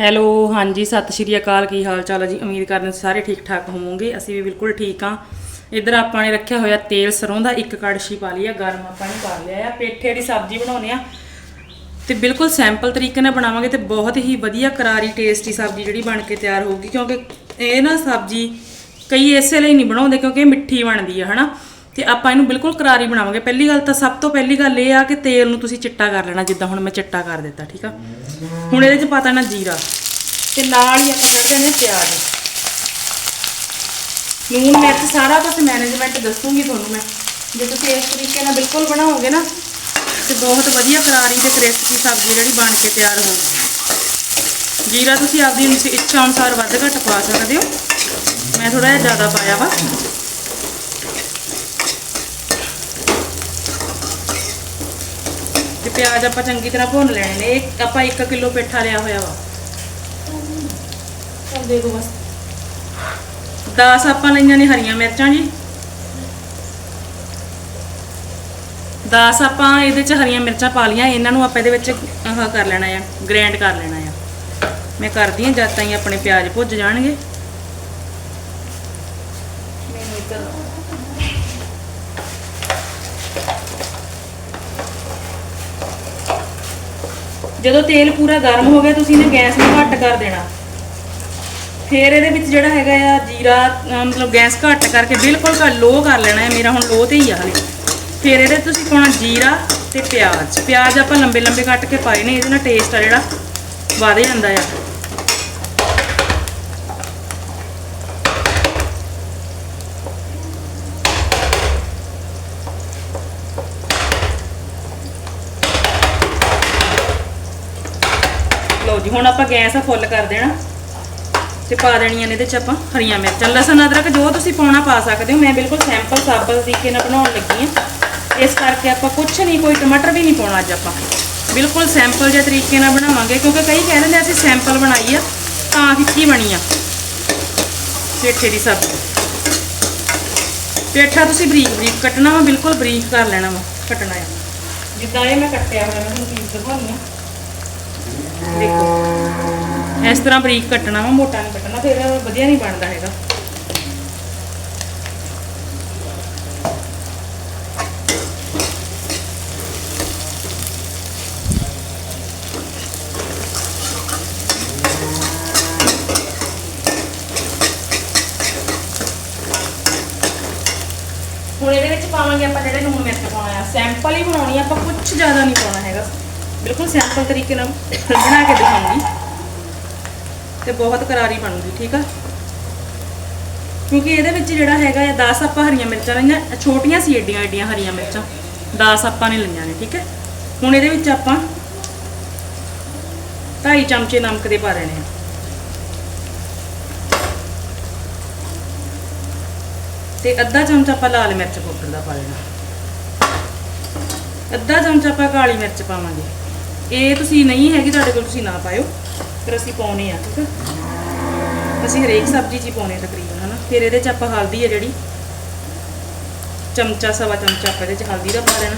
Hello, ਹਾਂਜੀ, ਸਤਿ ਸ਼੍ਰੀ ਅਕਾਲ, ਕੀ ਹਾਲ ਚਾਲ ਹੈ ਜੀ? ਉਮੀਦ ਕਰਦੇ ਸਾਰੇ ਠੀਕ ਠਾਕ ਹੋਵੋਗੇ। ਅਸੀਂ ਵੀ ਬਿਲਕੁਲ ਠੀਕ ਹਾਂ। ਇੱਧਰ ਆਪਾਂ ਨੇ ਰੱਖਿਆ ਹੋਇਆ ਤੇਲ ਸਰੋਂ ਦਾ, ਇੱਕ ਕੜਛੀ ਪਾ ਲਈ ਆ, ਗਰਮ ਆਪਾਂ ਨੇ ਕਰ ਲਿਆ ਆ। ਪੇਠੇ ਦੀ ਸਬਜ਼ੀ ਬਣਾਉਣੇ ਆ। ਤੇ ਬਿਲਕੁਲ ਸੈਂਪਲ ਤਰੀਕੇ ਨਾਲ ਬਣਾਵਾਂਗੇ ਤੇ ਬਹੁਤ ਹੀ ਵਧੀਆ ਕਰਾਰੀ ਟੇਸਟੀ ਸਬਜ਼ੀ ਜਿਹੜੀ ਬਣ ਕੇ ਤਿਆਰ ਹੋਊਗੀ। ਕਿਉਂਕਿ ਇਹ ਨਾ ਸਬਜ਼ੀ ਕਈ ਇਸੇ ਲਈ ਨਹੀਂ ਬਣਾਉਂਦੇ, ਕਿਉਂਕਿ ਇਹ ਮਿੱਠੀ ਬਣਦੀ ਆ, ਹਨਾ? ਤੇ ਆਪਾਂ ਇਹਨੂੰ ਬਿਲਕੁਲ ਕਰਾਰੀ ਬਣਾਵਾਂਗੇ। ਪਹਿਲੀ ਗੱਲ ਤਾਂ ਸਭ ਤੋਂ ਪਹਿਲੀ ਗੱਲ ਇਹ ਆ ਕਿ ਤੇਲ ਨੂੰ ਤੁਸੀਂ ਚਿੱਟਾ ਕਰ ਲੈਣਾ, ਜਿੱਦਾਂ ਹੁਣ ਮੈਂ ਚਿੱਟਾ ਕਰ ਦਿੱਤਾ, ਠੀਕ ਆ? ਹੁਣ ਇਹਦੇ 'ਚ ਪਾਤਾ ਨਾ ਜੀਰਾ। ਤੇ ਨਾਲ ਹੀ ਆਪਾਂ ਕੱਢ ਦਿੰਦੇ ਪਿਆਜ਼। ਲੂਣ, ਮਿਰਚ ਸਾਰਾ ਕੁਝ ਮੈਨੇਜਮੈਂਟ ਦੱਸੂਗੀ ਤੁਹਾਨੂੰ ਮੈਂ। ਜੇ ਤੁਸੀਂ ਇਸ ਤਰੀਕੇ ਨਾਲ ਬਿਲਕੁਲ ਬਣਾਓਗੇ ਨਾ, ਤੇ ਬਹੁਤ ਵਧੀਆ ਕਰਾਰੀ ਤੇ ਕ੍ਰਿਸਪੀ ਸਬਜ਼ੀ ਜਿਹੜੀ ਬਣ ਕੇ ਤਿਆਰ ਹੋਊਗੀ। ਜੀਰਾ ਤੁਸੀਂ ਆਪਦੀ ਇੱਛਾ ਅਨੁਸਾਰ ਵੱਧ ਘੱਟ ਪਾ ਸਕਦੇ ਹੋ। ਮੈਂ ਥੋੜਾ ਜਿਹਾ ਜ਼ਿਆਦਾ ਪਾਇਆ ਵਾ। ਤੇ ਪਿਆਜ਼ ਆਪਾਂ ਚੰਗੀ ਤਰ੍ਹਾਂ ਭੁੰਨ ਲੈਣੇ ਨੇ। ਇਹ ਆਪਾਂ 1 ਕਿਲੋ ਪੇਠਾ ਲਿਆ ਹੋਇਆ ਵਾ। ਚੱਲ ਦੇ ਦੋ ਬਸ। 10 ਆਪਾਂ ਲਈਆਂ ਨੇ ਹਰੀਆਂ ਮਿਰਚਾਂ ਜੀ। 10 ਆਪਾਂ ਇਹਦੇ ਚ ਹਰੀਆਂ ਮਿਰਚਾਂ ਪਾ ਲੀਆਂ ਇਹਨਾਂ ਨੂੰ ਆਪਾਂ ਇਹਦੇ ਵਿੱਚ ਆਹ ਕਰ ਲੈਣਾ ਆ ਗ੍ਰਾਈਂਡ ਕਰ ਲੈਣਾ ਆ। ਮੈਂ ਕਰਦੀ ਹਾਂ ਜਦ ਤਾਈਂ ਆਪਣੇ ਪਿਆਜ਼ ਭੁੱਜ ਜਾਣਗੇ। ਮੈਨੂੰ ਇੱਧਰ ਜਦੋਂ ਤੇਲ ਪੂਰਾ ਗਰਮ ਹੋ ਗਿਆ, ਤੁਸੀਂ ਇਹਨੇ ਗੈਸ ਨੂੰ ਘੱਟ ਕਰ ਦੇਣਾ। ਫਿਰ ਇਹਦੇ ਵਿੱਚ ਜਿਹੜਾ ਹੈਗਾ ਆ ਜੀਰਾ ਮਤਲਬ ਗੈਸ ਘੱਟ ਕਰਕੇ ਬਿਲਕੁਲ ਘੱਟ ਲੋ ਕਰ ਲੈਣਾ ਹੈ, ਮੇਰਾ ਹੁਣ ਲੋ ਤੇ ਹੀ ਆ ਹਲੇ। ਫਿਰ ਇਹਦੇ ਤੁਸੀਂ ਪਾਉਣਾ ਜੀਰਾ ਤੇ ਪਿਆਜ਼। ਪਿਆਜ਼ ਆਪਾਂ ਲੰਬੇ ਲੰਬੇ ਕੱਟ ਕੇ ਪਾਏ ਨੇ, ਇਹਦੇ ਨਾਲ ਟੇਸਟ ਆ ਜਿਹੜਾ, ਵਧ ਜਾਂਦਾ ਆ। ਲਓ ਹੁਣ ਆਪਾਂ ਗੈਸ ਆ ਫੁੱਲ ਕਰ ਦੇਣਾ ਤੇ ਪਾ ਦੇਣੀਆਂ ਨੇ ਇਹਦੇ ਚ ਆਪਾਂ ਹਰੀਆਂ ਮਿਰਚਾਂ। ਲਸਣ, ਅਦਰਕ ਜੋ ਤੁਸੀਂ ਪਾਉਣਾ ਪਾ ਸਕਦੇ ਹੋ। ਮੈਂ ਬਿਲਕੁਲ ਸੈਂਪਲ ਸਾਬਤ ਤਰੀਕੇ ਨਾਲ ਬਣਾਉਣ ਲੱਗੀ ਹਾਂ। ਇਸ ਕਰਕੇ ਆਪਾਂ ਕੁਝ ਨਹੀਂ, ਕੋਈ ਟਮਾਟਰ ਵੀ ਨਹੀਂ ਪਾਉਣਾ ਅੱਜ ਆਪਾਂ। ਬਿਲਕੁਲ ਸੈਂਪਲ ਜਿਹੇ ਤਰੀਕੇ ਨਾਲ ਬਣਾਵਾਂਗੇ, ਕਿਉਂਕਿ ਕਈ ਕਹਿ ਦਿੰਦੇ ਅਸੀਂ ਸੈਂਪਲ ਬਣਾਈ ਆ, ਤਾਂ ਫਿੱਕੀ ਬਣੀ ਆ। ਪੇਠੇ ਦੀ ਸਬਜ਼ੀ। ਪੇਠਾ ਤੁਸੀਂ ਬਰੀਕ ਬਰੀਕ ਕੱਟਣਾ ਵਾ, ਬਿਲਕੁਲ ਬਰੀਕ ਕਰ ਲੈਣਾ ਵਾ, ਕੱਟਣਾ ਆ। ਜਿੱਦਾਂ ਇਹ ਮੈਂ ਕੱਟਿਆ ਹੋਇਆ, ਮੈਂ ਤੁਹਾਨੂੰ ਪੀਸ ਦਿਖਾਉਣੀ ਆ। ਦੇਖੋ। ਇਸ ਤਰ੍ਹਾਂ ਬਰੀਕ ਕੱਟਣਾ ਵਾ, ਮੋਟਾ ਨਹੀਂ ਕੱਟਣਾ, ਫਿਰ ਵਧੀਆ ਨਹੀਂ ਬਣਦਾ ਹੈਗਾ। ਹੁਣ ਇਹਦੇ ਵਿੱਚ ਪਾਵਾਂਗੇ ਆਪਾਂ ਜਿਹੜੇ ਲੂਣ ਮਿਰਚ ਪਾਉਣਾ ਆ। ਸੈਂਪਲ ਹੀ ਬਣਾਉਣੀ ਆ, ਆਪਾਂ ਕੁਝ ਜ਼ਿਆਦਾ ਨਹੀਂ ਪਾਉਣਾ ਹੈਗਾ। ਬਿਲਕੁਲ ਸਿੰਪਲ ਤਰੀਕੇ ਨਾਲ ਬਣਾ ਕੇ ਦਿਖਾਉਂਗੀ ਤੇ ਬਹੁਤ ਕਰਾਰੀ ਬਣੂਗੀ, ਠੀਕ ਆ? ਕਿਉਂਕਿ ਇਹਦੇ ਵਿੱਚ ਜਿਹੜਾ ਹੈਗਾ ਆ 10 ਆਪਾਂ ਹਰੀਆਂ ਮਿਰਚਾਂ ਲਈਆਂ ਛੋਟੀਆਂ ਸੀ ਏਡੀਆਂ ਏਡੀਆਂ ਹਰੀਆਂ ਮਿਰਚਾਂ 10 ਆਪਾਂ ਨੇ ਲਈਆਂ ਨੇ, ਠੀਕ ਹੈ ਹੁਣ ਇਹਦੇ ਵਿੱਚ ਆਪਾਂ 2.5 ਚਮਚੇ ਨਮਕ ਦੇ ਪਾ ਲੈਣੇ ਆ। ਤੇ ਅੱਧਾ ਚਮਚਾ ਆਪਾਂ ਲਾਲ ਮਿਰਚ ਪਾਊਡਰ ਦਾ ਪਾ ਲੈਣਾ ਅੱਧਾ ਚਮਚ ਆਪਾਂ ਕਾਲੀ ਮਿਰਚ ਪਾਵਾਂਗੇ। ਇਹ ਤੁਸੀਂ ਨਹੀਂ ਹੈਗੀ, ਤੁਹਾਡੇ ਕੋਲ ਤੁਸੀਂ ਨਾ ਪਾਇਓ। ਫਿਰ ਅਸੀਂ ਪਾਉਣੇ ਆ, ਠੀਕ ਹੈ ਅਸੀਂ ਹਰੇਕ ਸਬਜ਼ੀ 'ਚ ਹੀ ਪਾਉਣੇ ਤਕਰੀਬਨ, ਹਨਾ? ਫਿਰ ਇਹਦੇ 'ਚ ਆਪਾਂ ਹਲਦੀ ਆ ਜਿਹੜੀ। ਚਮਚਾ, ਸਵਾ ਚਮਚਾ ਆਪਾਂ ਇਹਦੇ 'ਚ ਹਲਦੀ ਦਾ ਪਾ ਦੇਣਾ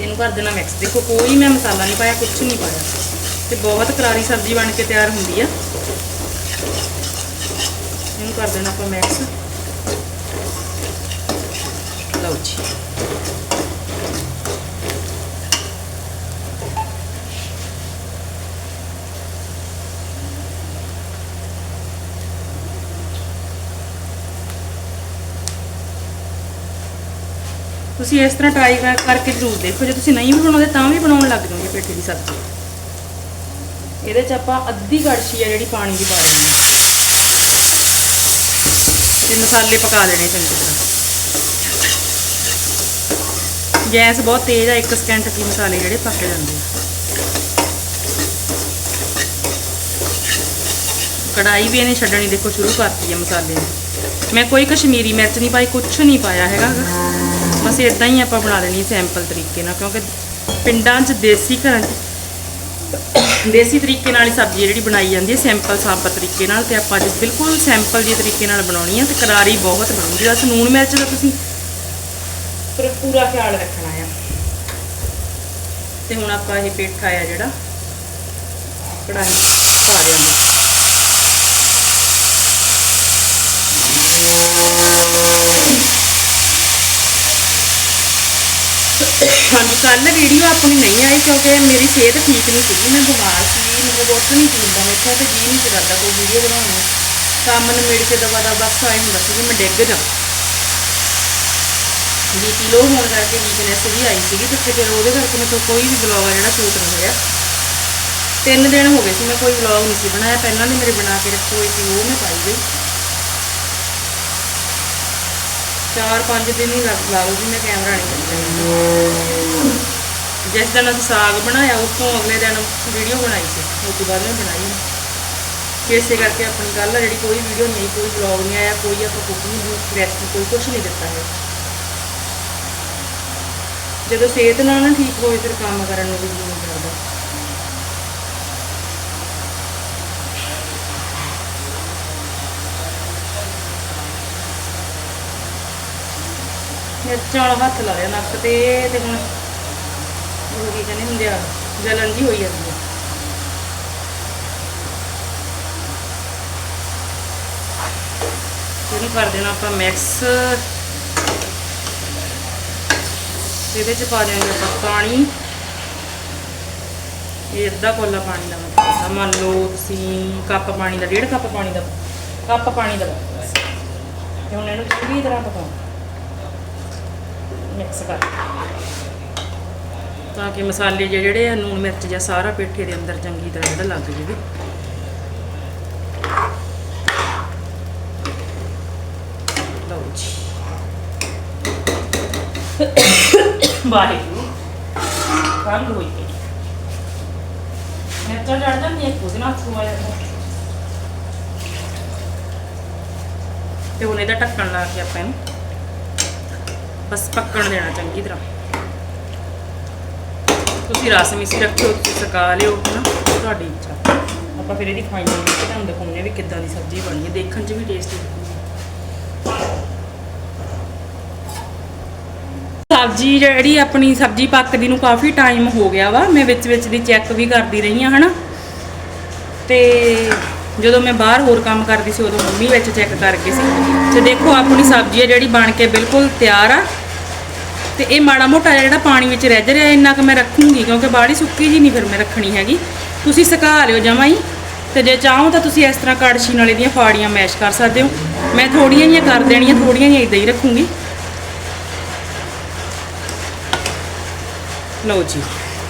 ਇਹਨੂੰ ਕਰ ਦੇਣਾ ਮਿਕਸ ਦੇਖੋ, ਕੋਈ ਮੈਂ ਮਸਾਲਾ ਨਹੀਂ ਪਾਇਆ ਕੁਝ ਨਹੀਂ ਪਾਇਆ। ਤੇ ਬਹੁਤ ਕਰਾਰੀ ਸਬਜ਼ੀ ਬਣ ਕੇ ਤਿਆਰ ਹੁੰਦੀ ਆ। ਇਹਨੂੰ ਕਰ ਦੇਣਾ ਆਪਾਂ ਮਿਕਸ ਲਓ ਜੀ। ਤੁਸੀਂ ਇਸ ਤਰ੍ਹਾਂ ਟਰਾਈ ਕਰਕੇ ਜ਼ਰੂਰ ਦੇਖੋ। ਜੇ ਤੁਸੀਂ ਨਹੀਂ ਵੀ ਬਣਾਉਂਦੇ, ਤਾਂ ਵੀ ਬਣਾਉਣ ਲੱਗ ਜਾਓਗੇ ਪੇਠੇ ਦੀ ਸਬਜ਼ੀ। ਇਹਦੇ 'ਚ ਆਪਾਂ ਅੱਧੀ ਕੜਛੀ ਆ ਜਿਹੜੀ ਪਾਣੀ ਦੀ ਪਾ ਦੇਣੀ ਤੇ ਮਸਾਲੇ ਪਕਾ ਲੈਣੇ ਚੰਗੀ ਤਰ੍ਹਾਂ। ਗੈਸ ਬਹੁਤ ਤੇਜ਼ ਆ 1 ਸਕਿੰਟ ਕੀ ਮਸਾਲੇ ਜਿਹੜੇ ਪੱਕ ਜਾਂਦੇ ਆ। ਕੜਾਈ ਵੀ ਇਹਨੇ ਛੱਡਣੀ, ਦੇਖੋ ਸ਼ੁਰੂ ਕਰਤੀ ਹੈ ਮਸਾਲੇ ਮੈਂ ਕੋਈ ਕਸ਼ਮੀਰੀ ਮਿਰਚ ਨਹੀਂ ਪਾਈ, ਕੁਛ ਨਹੀਂ ਪਾਇਆ ਹੈਗਾ। ਬਸ ਇਦਾਂ ਹੀ ਆਪਾਂ ਬਣਾ ਲੈਣੀ ਸੈਂਪਲ ਤਰੀਕੇ ਨਾਲ, ਕਿਉਂਕਿ ਪਿੰਡਾਂ 'ਚ ਦੇਸੀ ਘਰਾਂ 'ਚ ਦੇਸੀ ਤਰੀਕੇ ਨਾਲ ਹੀ ਸਬਜ਼ੀ ਜਿਹੜੀ ਬਣਾਈ ਜਾਂਦੀ ਹੈ ਸਿੰਪਲ ਸਾਬਤ ਤਰੀਕੇ ਨਾਲ ਤੇ ਆਪਾਂ ਅੱਜ ਬਿਲਕੁਲ ਸੈਂਪਲ ਜਿਹੇ ਤਰੀਕੇ ਨਾਲ ਬਣਾਉਣੀ ਹੈ ਤੇ ਕਰਾਰੀ ਬਹੁਤ ਬਣੂਗੀ। ਬਸ ਨੂਣ ਮਿਰਚ ਦਾ ਤੁਸੀਂ ਪੂਰਾ ਖਿਆਲ ਰੱਖਣਾ ਆ। ਤੇ ਹੁਣ ਆਪਾਂ ਇਹ ਪੇਠਾ ਆ ਜਿਹੜਾ ਕੜਾਹੀ ਪਾ ਦਿਆਂਗੇ ਹਾਂਜੀ ਕੱਲ ਵੀਡੀਓ ਆਪਣੀ ਨਹੀਂ ਆਈ ਕਿਉਂਕਿ ਮੇਰੀ ਸਿਹਤ ਠੀਕ ਨਹੀਂ ਸੀਗੀ, ਮੈਂ ਬਿਮਾਰ ਸੀ, ਮੈਨੂੰ ਬਹੁਤ ਨਹੀਂ ਪੀਂਦਾ ਮੇਥੋਂ ਤੇ ਜੀ ਨਹੀਂ ਸੀ ਕਰਦਾ ਕੋਈ ਵੀਡੀਓ ਬਣਾਉਣ ਨੂੰ। ਕੰਮ ਨੂੰ ਕੇ ਦਵਾ ਦਾ ਬਸ ਆਏ ਹੁੰਦਾ ਸੀ ਕਿ ਮੈਂ ਡਿੱਗ ਜਾ ਬੀਪੀ ਲੋ ਹੋਣ ਕਰਕੇ ਵੀਕਨੈਸ ਵੀ ਆਈ ਸੀਗੀ, ਤੇ ਫਿਰ ਉਹਦੇ ਕਰਕੇ ਮੇਰੇ ਤੋਂ ਕੋਈ ਵੀ ਵਲੌਗ ਆ ਜਿਹੜਾ ਸ਼ੂਟ ਨਹੀਂ ਹੋਇਆ। ਤਿੰਨ ਦਿਨ ਹੋ ਗਏ ਸੀ, ਮੈਂ ਕੋਈ ਵਲੌਗ ਨਹੀਂ ਸੀ ਬਣਾਇਆ। ਪਹਿਲਾਂ ਦੇ ਮੇਰੇ ਬਣਾ ਕੇ ਰੱਖੇ ਹੋਏ ਸੀ, ਉਹ ਮੈਂ ਪਾਈ ਗਈ। ਚਾਰ ਪੰਜ ਦਿਨ ਹੀ ਲੱਗ ਲਾਓ ਜੀ, ਮੈਂ ਕੈਮਰਾ ਨਹੀਂ ਚੱਲਿਆ ਜਿਸ ਦਿਨ ਅਸੀਂ ਸਾਗ ਬਣਾਇਆ, ਉਸ ਤੋਂ ਅਗਲੇ ਦਿਨ ਵੀਡੀਓ ਬਣਾਈ ਸੀ। ਉਸ ਤੋਂ ਬਾਅਦ ਮੈਂ ਬਣਾਈ ਇਸੇ ਕਰਕੇ ਆਪਣੀ ਗੱਲ ਆ, ਜਿਹੜੀ ਕੋਈ ਵੀਡੀਓ ਨਹੀਂ, ਕੋਈ ਵਲੌਗ ਨਹੀਂ ਆਇਆ, ਕੋਈ ਆਪਾਂ ਕੁਕਿੰਗ ਦੀ ਰੈਸਪੀ ਕੋਈ ਕੁਝ ਨਹੀਂ ਦਿੱਤਾ ਹੈ। ਜਦੋਂ ਸਿਹਤ ਨਾਲ ਨਾ ਠੀਕ ਹੋਵੇ, ਫਿਰ ਕੰਮ ਕਰਨ ਨੂੰ ਵੀ ਜੀ ਨਹੀਂ ਕਰਦਾ। ਮਿਰਚਾਂ ਵਾਲਾ ਹੱਥ ਲਾ ਲਿਆ ਨੱਕ ਤੇ ਤੇ ਹੁਣ ਉਹ ਕੀ ਕਹਿੰਦੇ ਹੁੰਦੇ ਆ ਜਲਨ ਜੀ ਹੋਈ ਜਾਂਦੀ ਆ। ਇਹਨੂੰ ਕਰ ਦੇਣਾ ਆਪਾਂ ਮਿਕਸ ਇਹਦੇ ਚ ਪਾ ਦਿਆਂਗੇ ਆਪਾਂ ਪਾਣੀ। ਇਹ ਅੱਧਾ ਕੋਲਾ ਪਾਣੀ ਦਾ ਮਤਲਬ ਮੰਨ ਲਓ ਤੁਸੀਂ ਕੱਪ ਪਾਣੀ ਦਾ, ਡੇਢ ਕੱਪ ਪਾਣੀ ਦਾ, ਕੱਪ ਪਾਣੀ ਦਾ। ਤੇ ਹੁਣ ਇਹਨੂੰ ਚੰਗੀ ਤਰ੍ਹਾਂ ਪਕਾਉਣਾ। ਮਿਕਸ ਕਰ। ਤਾਂ ਕਿ ਮਸਾਲੇ ਜਿਹੜੇ ਆ ਨੂਣ ਮਿਰਚ ਜਾਂ ਸਾਰਾ ਪੇਠੇ ਦੇ ਅੰਦਰ ਚੰਗੀ ਤਰ੍ਹਾਂ ਜਿਹੜਾ ਲੱਗ ਜਾਵੇ। ਲਓ ਜੀ। ਵਾਹਿਗੁਰੂ। ਕੰਗ ਹੋਈ ਪਈ। ਮੈਂ ਤਾਂ ਜੜ ਜਾਂਦੀ ਇੱਕ ਉਹਦੇ ਨਾਲ ਛੂਆ ਜਾਂਦਾ ਤੇ ਹੁਣ ਇਹਦਾ ਢੱਕਣ ਲਾ ਕੇ ਆਪਾਂ ਇਹਨੂੰ ਬਸ ਪੱਕਣ ਦੇਣਾ ਚੰਗੀ ਤਰ੍ਹਾਂ। ਤੁਸੀਂ ਰਸ ਮਿਸੀ ਰੱਖਿਓ, ਤੁਸੀਂ ਸਕਾ ਲਿਓ, ਹਨਾ? ਤੁਹਾਡੀ ਇੱਛਾ। ਆਪਾਂ ਫਿਰ ਇਹਦੀ ਫਾਈਨਲ ਵਿੱਚ ਤੁਹਾਨੂੰ ਦਿਖਾਉਂਦੇ ਵੀ ਕਿੱਦਾਂ ਦੀ ਸਬਜ਼ੀ ਬਣੀ ਹੈ। ਦੇਖਣ 'ਚ ਵੀ ਟੇਸਟੀ ਸਬਜ਼ੀ ਜਿਹੜੀ ਆਪਣੀ ਸਬਜ਼ੀ ਪੱਕਦੀ ਨੂੰ ਕਾਫੀ ਟਾਈਮ ਹੋ ਗਿਆ ਵਾ। ਮੈਂ ਵਿੱਚ ਵਿੱਚ ਦੀ ਚੈੱਕ ਵੀ ਕਰਦੀ ਰਹੀ ਹਾਂ, ਹਨਾ? ਤੇ ਜਦੋਂ ਮੈਂ ਬਾਹਰ ਹੋਰ ਕੰਮ ਕਰਦੀ ਸੀ, ਉਦੋਂ ਮੰਮੀ ਵਿੱਚ ਚੈੱਕ ਕਰਕੇ ਸੀ। ਤੇ ਦੇਖੋ, ਆਪਣੀ ਸਬਜ਼ੀ ਹੈ ਜਿਹੜੀ ਬਣ ਕੇ ਬਿਲਕੁਲ ਤਿਆਰ ਆ। ਤੇ ਇਹ ਮਾੜਾ ਮੋਟਾ ਜਿਹੜਾ ਪਾਣੀ ਵਿੱਚ ਰਹਿ ਰਿਹਾ, ਇੰਨਾ ਕੁ ਮੈਂ ਰੱਖੂੰਗੀ, ਕਿਉਂਕਿ ਬਾੜੀ ਸੁੱਕੀ ਜੀ ਨਹੀਂ ਫਿਰ ਮੈਂ ਰੱਖਣੀ ਹੈਗੀ। ਤੁਸੀਂ ਸੁਕਾ ਲਿਓ ਜਮਾਂ ਹੀ। ਤੇ ਜੇ ਚਾਹੋ ਤਾਂ ਤੁਸੀਂ ਇਸ ਤਰ੍ਹਾਂ ਕੜਛੀ ਨਾਲ ਇਹਦੀਆਂ ਫਾੜੀਆਂ ਮੈਸ਼ ਕਰ ਸਕਦੇ ਹੋ। ਮੈਂ ਥੋੜੀਆਂ ਜਿਹੀਆਂ ਕਰ ਦੇਣੀਆਂ, ਥੋੜੀਆਂ ਜਿਹੀਆਂ ਇਦਾਂ ਹੀ ਰੱਖੂੰਗੀ। ਲਓ ਜੀ।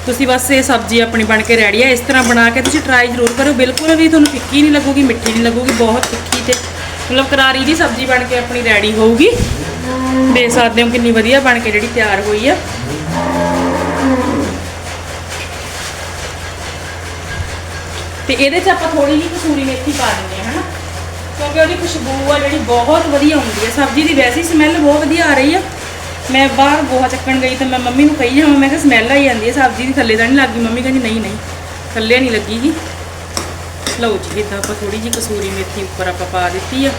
ਤੁਸੀਂ ਬਸ ਇਹ ਸਬਜ਼ੀ ਆਪਣੀ ਬਣ ਕੇ ਰੈਡੀ ਹੈ ਇਸ ਤਰ੍ਹਾਂ ਬਣਾ ਕੇ ਤੁਸੀਂ ਟਰਾਈ ਜ਼ਰੂਰ ਕਰੋ। ਬਿਲਕੁਲ ਵੀ ਤੁਹਾਨੂੰ ਫਿੱਕੀ ਨਹੀਂ ਲੱਗੂਗੀ, ਮਿੱਠੀ ਨਹੀਂ ਲੱਗੂਗੀ, ਬਹੁਤ ਤਿੱਖੀ ਤੇ ਮਤਲਬ ਕਰਾਰੀ ਦੀ ਸਬਜ਼ੀ ਬਣ ਕੇ ਆਪਣੀ ਰੈਡੀ ਹੋਊਗੀ। ਦੇਖ ਸਕਦੇ ਹੋ ਕਿੰਨੀ ਵਧੀਆ ਬਣ ਕੇ ਜਿਹੜੀ ਤਿਆਰ ਹੋਈ ਆ। ਤੇ ਇਹਦੇ 'ਚ ਆਪਾਂ ਥੋੜੀ ਜਿਹੀ ਕਸੂਰੀ ਮੇਥੀ ਪਾ ਦਿੰਦੇ ਹਾਂ, ਹਨਾ? ਕਿਉਂਕਿ ਉਹਦੀ ਖੁਸ਼ਬੂ ਆ ਜਿਹੜੀ ਬਹੁਤ ਵਧੀਆ ਹੁੰਦੀ ਹੈ ਸਬਜ਼ੀ ਦੀ ਵੈਸੇ ਹੀ ਸਮੈਲ ਬਹੁਤ ਵਧੀਆ ਆ ਰਹੀ ਆ। ਮੈਂ ਬਾਹਰ ਗੋਹਾ ਚੱਕਣ ਗਈ ਤਾਂ ਮੈਂ ਮੰਮੀ ਨੂੰ ਕਹੀ ਜਾਵਾਂ, ਮੈਂ ਕਿਹਾ ਸਮੈਲ ਆਈ ਜਾਂਦੀ ਹੈ, ਸਬਜ਼ੀ ਦੀ ਥੱਲੇ ਤਾਂ ਨਹੀਂ ਲੱਗੀ ਮੰਮੀ ਕਹਿੰਦੀ, ਨਹੀਂ ਨਹੀਂ, ਥੱਲੇ ਨਹੀਂ ਲੱਗੀ ਲੱਗੀਗੀ ਲਓ ਜੀ ਇਦਾਂ ਆਪਾਂ ਥੋੜੀ ਜਿਹੀ ਕਸੂਰੀ ਮੇਥੀ ਉੱਪਰ ਆਪਾਂ ਪਾ ਦਿੱਤੀ ਆ।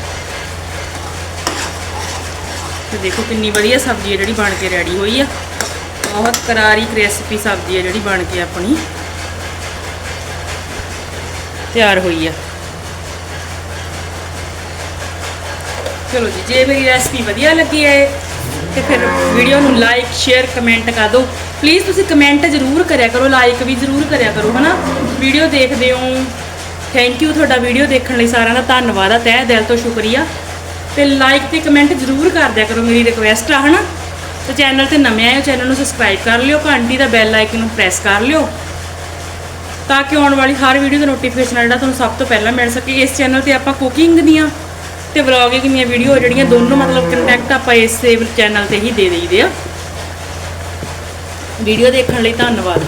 ਤੇ ਦੇਖੋ ਕਿੰਨੀ ਵਧੀਆ ਸਬਜ਼ੀ ਹੈ ਜਿਹੜੀ ਬਣ ਕੇ ਰੈਡੀ ਹੋਈ ਆ। ਬਹੁਤ ਕਰਾਰੀ ਕ੍ਰਿਸਪੀ ਸਬਜ਼ੀ ਹੈ ਜਿਹੜੀ ਬਣ ਕੇ ਆਪਣੀ। ਤਿਆਰ ਹੋਈ ਆ। ਚਲੋ ਜੀ, ਜੇ ਮੇਰੀ ਰੈਸਪੀ ਵਧੀਆ ਲੱਗੀ ਹੈ ਤੇ ਫਿਰ ਵੀਡੀਓ ਨੂੰ ਲਾਈਕ ਸ਼ੇਅਰ ਕਮੈਂਟ ਕਰ ਦਿਓ। ਪਲੀਜ਼ ਤੁਸੀਂ ਕਮੈਂਟ ਜ਼ਰੂਰ ਕਰਿਆ ਕਰੋ ਲਾਈਕ ਵੀ ਜ਼ਰੂਰ ਕਰਿਆ ਕਰੋ, ਹਨਾ? ਵੀਡੀਓ ਦੇਖਦੇ ਹੋ। ਥੈਂਕ ਯੂ ਤੁਹਾਡਾ ਵੀਡੀਓ ਦੇਖਣ ਲਈ ਸਾਰਿਆਂ ਦਾ ਧੰਨਵਾਦ ਆ, ਤਹਿ ਦਿਲ ਤੋਂ ਸ਼ੁਕਰੀਆ। ਤੇ ਲਾਈਕ ਤੇ ਕਮੈਂਟ ਜ਼ਰੂਰ ਕਰ ਦਿਆ ਕਰੋ ਮੇਰੀ ਰਿਕੁਐਸਟ ਆ, ਹਨਾ? ਤੇ ਚੈਨਲ ਤੇ ਨਵੇਂ ਆਏ ਹੋ ਚੈਨਲ ਨੂੰ ਸਬਸਕ੍ਰਾਈਬ ਕਰ ਲਿਓ, ਘੰਟੀ ਦਾ ਬੈਲ ਆਈਕਨ ਨੂੰ ਪ੍ਰੈਸ ਕਰ ਲਿਓ। ਤਾਂ ਕਿ ਆਉਣ ਵਾਲੀ ਹਰ ਵੀਡੀਓ ਦਾ ਨੋਟੀਫਿਕੇਸ਼ਨ ਜਿਹੜਾ ਤੁਹਾਨੂੰ ਸਭ ਤੋਂ ਪਹਿਲਾਂ ਮਿਲ ਸਕੇ। ਇਸ ਚੈਨਲ ਤੇ ਆਪਾਂ ਕੁਕਿੰਗ ਦੀਆਂ ਤੇ ਵਲੌਗਿੰਗ ਦੀਆਂ ਵੀਡੀਓ ਜਿਹੜੀਆਂ ਦੋਨੋਂ ਮਤਲਬ ਕੰਟੈਕਟ ਆਪਾਂ ਇਸੇ ਚੈਨਲ ਤੇ ਹੀ ਦੇ ਦੇਈਦੇ ਆ। ਵੀਡੀਓ ਦੇਖਣ ਲਈ ਧੰਨਵਾਦ।